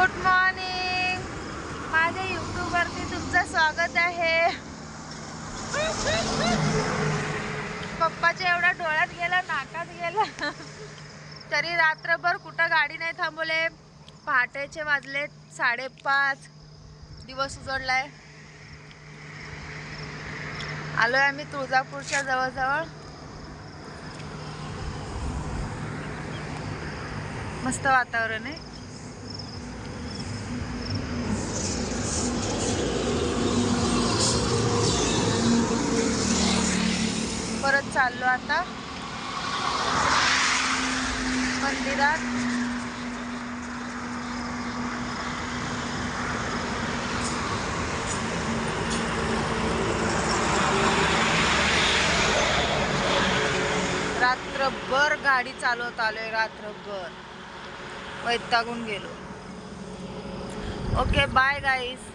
Good morning माझ्या यूट्यूबवरती तुमचं स्वागत आहे. पप्पाच्या एवढा डोळ्यात गेला नाकात गेला. तरी रात्रभर कुठं गाडी नाही थांबवले. पहाटेचे वाजले साडेपाच. दिवस उजडलाय. आलोय आम्ही तुळजापूरच्या जवळजवळ. मस्त वातावरण आहे. चाललो आता. मंदिरात. रात्रभर गाडी चालवत आलोय रात्रभर. वैतागून गेलो. ओके बाय गाईस